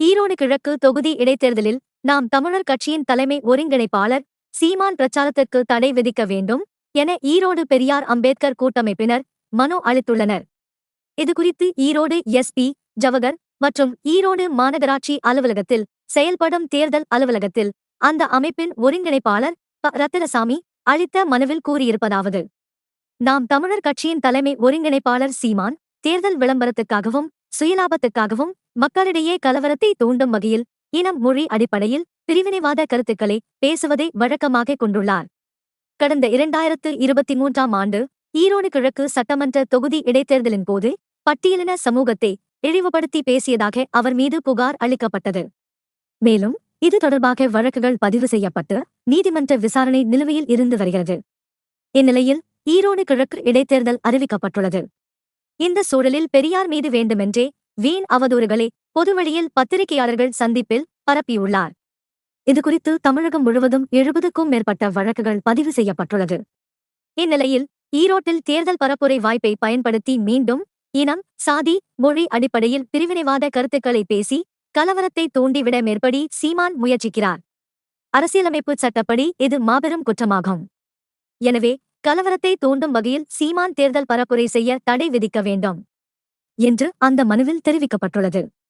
ஈரோடு கிழக்கு தொகுதி இடைத்தேர்தலில் நாம் தமிழர் கட்சியின் தலைமை ஒருங்கிணைப்பாளர் சீமான் பிரச்சாரத்திற்கு தடை விதிக்க வேண்டும் என ஈரோடு பெரியார் அம்பேத்கர் கூட்டமைப்பினர் மனு அளித்துள்ளனர். இதுகுறித்து ஈரோடு எஸ்பி ஜவகர் மற்றும் ஈரோடு மாநகராட்சி அலுவலகத்தில் செயல்படும் தேர்தல் அலுவலகத்தில் அந்த அமைப்பின் ஒருங்கிணைப்பாளர் ப. ரத்தினசாமி அளித்த மனுவில் கூறியிருப்பதாவது நாம் தமிழர் கட்சியின் தலைமை ஒருங்கிணைப்பாளர் சீமான் தேர்தல் விளம்பரத்துக்காகவும் சுயலாபத்துக்காகவும் மக்களிடையே கலவரத்தை தூண்டும் வகையில் இனம் மொழி அடிப்படையில் பிரிவினைவாத கருத்துக்களை பேசுவதை வழக்கமாக கொண்டுள்ளார். கடந்த இரண்டாயிரத்து இருபத்தி மூன்றாம் ஆண்டு ஈரோடு கிழக்கு சட்டமன்ற தொகுதி இடைத்தேர்தலின் போது பட்டியலின சமூகத்தை இழிவுபடுத்தி பேசியதாக அவர் மீது புகார் அளிக்கப்பட்டது. மேலும் இது தொடர்பாக வழக்குகள் பதிவு செய்யப்பட்டு நீதிமன்ற விசாரணை நிலுவையில் இருந்து வருகிறது. இந்நிலையில் ஈரோடு கிழக்கு இடைத்தேர்தல் அறிவிக்கப்பட்டுள்ளது. இந்த சூழலில் பெரியார் மீது வேண்டுமென்றே வீண் அவதூறுகளை பொதுவழியில் பத்திரிகையாளர்கள் சந்திப்பில் பரப்பியுள்ளார். இதுகுறித்து தமிழகம் முழுவதும் எழுபதுக்கும் மேற்பட்ட வழக்குகள் பதிவு செய்யப்பட்டுள்ளது. இந்நிலையில் ஈரோட்டில் தேர்தல் பரப்புரை வாய்ப்பை பயன்படுத்தி மீண்டும் இனம் சாதி மொழி அடிப்படையில் பிரிவினைவாத கருத்துக்களை பேசி கலவரத்தை தூண்டிவிட மேற்படி சீமான் முயற்சிக்கிறார். அரசியலமைப்பு சட்டப்படி இது மாபெரும் குற்றமாகும். எனவே கலவரத்தை தூண்டும் வகையில் சீமான் தேர்தல் பரப்புரை செய்ய தடை விதிக்க வேண்டும் என்று அந்த மனுவில் தெரிவிக்கப்பட்டுள்ளது.